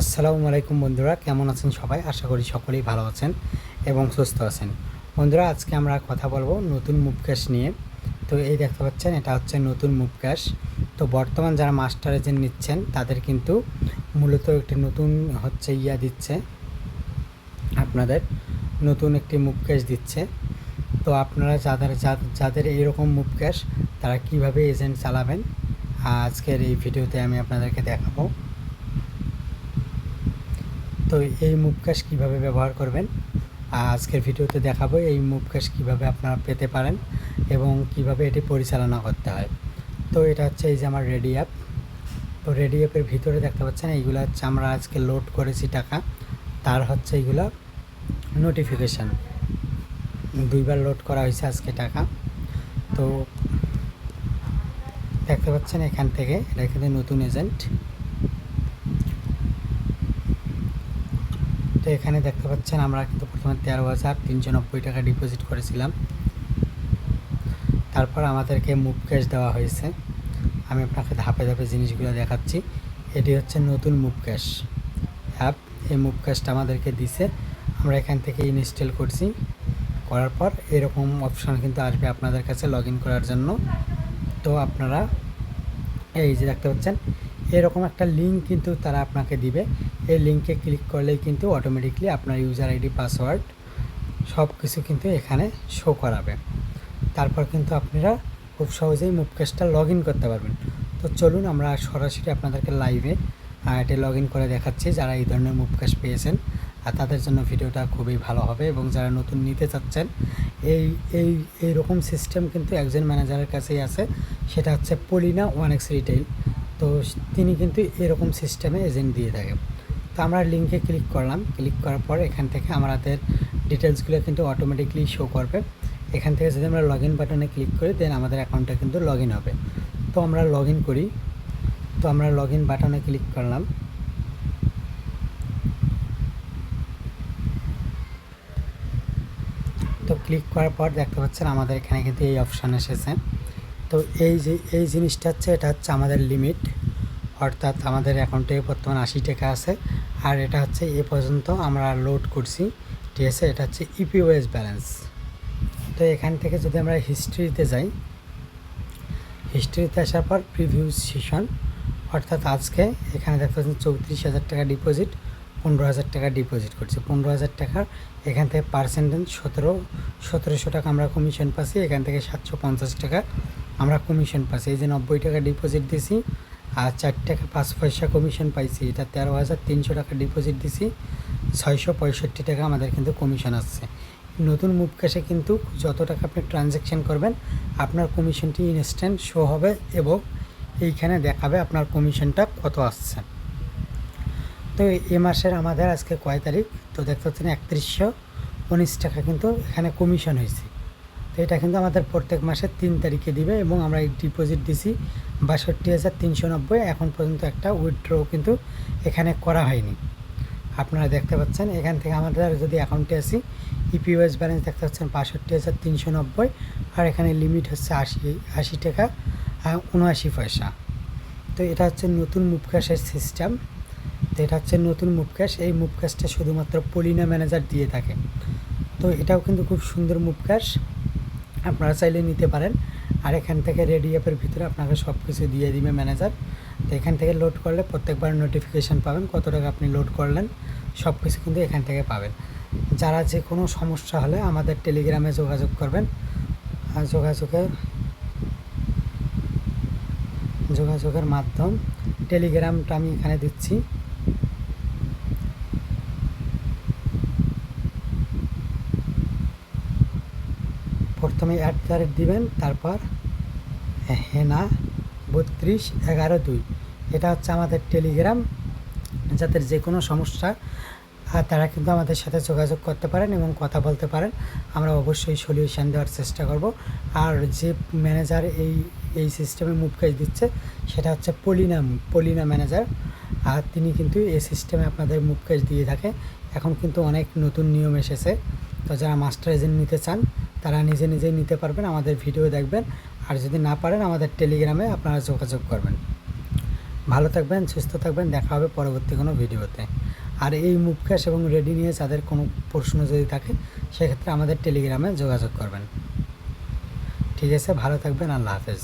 আসসালামু আলাইকুম বন্ধুরা, কেমন আছেন সবাই? আশা করি সকলেই ভালো আছেন এবং সুস্থ আছেন। বন্ধুরা, আজকে আমরা কথা বলব নতুন মুভ ক্যাশ নিয়ে। তো এই দেখতে পাচ্ছেন, এটা হচ্ছে নতুন মুভ ক্যাশ। তো বর্তমান যারা মাস্টার এজেন্ট নিচ্ছেন, তাদের কিন্তু মূলত একটি নতুন হচ্ছে ইয়া দিচ্ছে, আপনাদের নতুন একটি মুভ ক্যাশ দিচ্ছে। তো আপনারা যাদের যাদের এইরকম মুভ ক্যাশ, তারা কীভাবে এজেন্ট চালাবেন, আজকের এই ভিডিওতে আমি আপনাদেরকে দেখাবো। তো এই মুভ ক্যাশ কীভাবে ব্যবহার করবেন? আজকের ভিডিওতে দেখাবো এই মুভ ক্যাশ কীভাবে আপনারা পেতে পারেন এবং কীভাবে এটি পরিচালনা করতে হয়। তো এটা হচ্ছে এই যে আমার রেডি অ্যাপ। তো রেডি অ্যাপের ভিতরে দেখতে পাচ্ছেন, এইগুলো হচ্ছে আমরা আজকে লোড করেছি টাকা। তার হচ্ছে এইগুলো নোটিফিকেশান দুইবার লোড করা হয়েছে আজকে টাকা। তো দেখতে পাচ্ছেন এখান থেকে, এটা কিন্তু নতুন এজেন্ট এখানে দেখতে পাচ্ছেন আমরা কিন্তু প্রথমে তেরো হাজার তিনশো নব্বই টাকা ডিপোজিট করেছিলাম। তারপর আমাদেরকে মুভ ক্যাশ দেওয়া হয়েছে। আমি আপনাকে ধাপে ধাপে জিনিসগুলো দেখাচ্ছি। এটি হচ্ছে নতুন মুভ ক্যাশ অ্যাপ এই মুভ ক্যাশটা আমাদেরকে দিছে। আমরা এখান থেকে ইনস্টল করছি। করার পর এরকম অপশন কিন্তু আসবে আপনাদের কাছে লগ করার জন্য। তো আপনারা এই যে দেখতে পাচ্ছেন এরকম একটা লিঙ্ক কিন্তু তারা আপনাকে দিবে। এই লিঙ্কে ক্লিক করলেই কিন্তু অটোমেটিকলি আপনার ইউজার আইডি পাসওয়ার্ড সব কিছু কিন্তু এখানে শো করাবে। তারপর কিন্তু আপনারা খুব সহজেই মুভকেসটা লগ ইন করতে পারবেন। তো চলুন আমরা সরাসরি আপনাদেরকে লাইভে এটি লগ ইন করে দেখাচ্ছি যারা এই ধরনের মুভকেস পেয়েছেন। আর তাদের জন্য ভিডিওটা খুবই ভালো হবে এবং যারা নতুন নিতে চাচ্ছেন, এই এই, এইরকম সিস্টেম কিন্তু একজন ম্যানেজারের কাছেই আছে। সেটা হচ্ছে পলিনা ওয়ান এক্স রিটেইল তো তিনি কিন্তু এরকম সিস্টেমে এজেন্ট দিয়ে থাকে। তো আমরা লিঙ্কে ক্লিক করলাম। ক্লিক করার পর এখান থেকে আমাদের ডিটেলসগুলো কিন্তু অটোমেটিকলি শো করবে। এখান থেকে যদি আমরা লগ ইন বাটনে ক্লিক করি দেন আমাদের অ্যাকাউন্টটা কিন্তু লগ ইন হবে। তো আমরা লগ ইন করি। তো আমরা লগ ইন বাটনে ক্লিক করলাম। তো ক্লিক করার পর দেখতে পাচ্ছেন আমাদের এখানে কিন্তু এই অপশান এসেছে। তো এই যে, এই জিনিসটা হচ্ছে, এটা হচ্ছে আমাদের লিমিট অর্থাৎ আমাদের অ্যাকাউন্টে বর্তমান আশি টাকা আছে, আর এটা হচ্ছে এ পর্যন্ত আমরা লোড করছি, ঠিক আছে? এটা হচ্ছে ইপিওএস ব্যালেন্স তো এখান থেকে যদি আমরা হিস্ট্রিতে যাই হিস্ট্রিতে আসার পর প্রিভিউ সেশন অর্থাৎ আজকে এখানে দেখতে পাচ্ছেন চৌত্রিশ হাজার টাকা ডিপোজিট পনেরো হাজার টাকা ডিপোজিট করছি। পনেরো হাজার টাকার এখান থেকে পার্সেন্টেজ সতেরো, সতেরোশো টাকা আমরা কমিশন পাচ্ছি, এখান থেকে সাতশো পঞ্চাশ টাকা আমরা কমিশন পাচ্ছি এই যে নব্বই টাকা ডিপোজিট দিছি আর চার টাকা পাঁচ পয়সা কমিশন পাইছি। এটা তেরো হাজার তিনশো টাকা ডিপোজিট দিছি। ছয়শো পঁয়ষট্টি টাকা আমাদের কিন্তু কমিশন আসছে। নতুন মুভ ক্যাশে কিন্তু যত টাকা আপনি ট্রানজ্যাকশান করবেন, আপনার কমিশনটি ইনস্ট্যান্ট শো হবে এবং এইখানে দেখাবে আপনার কমিশনটা কত আসছে। তো এ মাসের আমাদের আজকে কয় তারিখ? তো দেখতে পাচ্ছেন একত্রিশশো উনিশ টাকা কিন্তু এখানে কমিশন হয়েছে। এটা কিন্তু আমাদের প্রত্যেক মাসের তিন তারিখে দিবে এবং আমরা এই ডিপোজিট দিছি বাষট্টি হাজার তিনশো নব্বই। এখন পর্যন্ত একটা উইথড্র কিন্তু এখানে করা হয়নি। আপনারা দেখতে পাচ্ছেন, এখান থেকে আমাদের যদি অ্যাকাউন্টে আসি ইপিওএস ব্যালেন্স দেখতে পাচ্ছেন বাষট্টি হাজার তিনশো নব্বই, আর এখানে লিমিট হচ্ছে আশি আশি টাকা উনআশি পয়সা। তো এটা হচ্ছে নতুন মুভ ক্যাশের সিস্টেম তো এটা হচ্ছে নতুন মুভ ক্যাশ। এই মুভ ক্যাশটা শুধুমাত্র পলিনা ম্যানেজার দিয়ে থাকে। তো এটাও কিন্তু খুব সুন্দর মুভ ক্যাশ। আপনারা চাইলে নিতে পারেন। আর এখান থেকে রেডি অ্যাপের ভিতরে আপনাকে সব কিছু দিয়ে দিবে ম্যানেজার তো এখান থেকে লোড করলে প্রত্যেকবার নোটিফিকেশান পাবেন কত টাকা আপনি লোড করলেন। সব কিছু কিন্তু এখান থেকে পাবেন। যারা যে কোনো সমস্যা হলে আমাদের টেলিগ্রামে যোগাযোগ করবেন। আর যোগাযোগের যোগাযোগের মাধ্যম টেলিগ্রামটা আমি এখানে দিচ্ছি। প্রথমে অ্যাট দ্য রেট দিবেন, তারপর হেনা বত্রিশ, এগারো, দুই। এটা হচ্ছে আমাদের টেলিগ্রাম যাদের যে কোনো সমস্যা আর তারা কিন্তু আমাদের সাথে যোগাযোগ করতে পারেন এবং কথা বলতে পারেন। আমরা অবশ্যই সলিউশন দেওয়ার চেষ্টা করব। আর যে ম্যানেজার এই এই সিস্টেমে মুভ কাজ দিচ্ছে, সেটা হচ্ছে পলিনা পলিনা ম্যানেজার আর তিনি কিন্তু এই সিস্টেমে আপনাদের মুভ কাজ দিয়ে থাকে। এখন কিন্তু অনেক নতুন নিয়ম এসেছে। তো যারা মাস্টার এজেন্ট নিতে চান তারা নিজে নিজেই নিতে পারবেন, আমাদের ভিডিও দেখবেন। আর যদি না পারেন, আমাদের টেলিগ্রামে আপনারা যোগাযোগ করবেন। ভালো থাকবেন, সুস্থ থাকবেন, দেখা হবে পরবর্তী কোনো ভিডিওতে আর এই মুখকাশ এবং রেডি নিয়ে যাদের কোনো প্রশ্ন যদি থাকে, সেক্ষেত্রে আমাদের টেলিগ্রামে যোগাযোগ করবেন। ঠিক আছে, ভালো থাকবেন, আল্লাহ হাফেজ।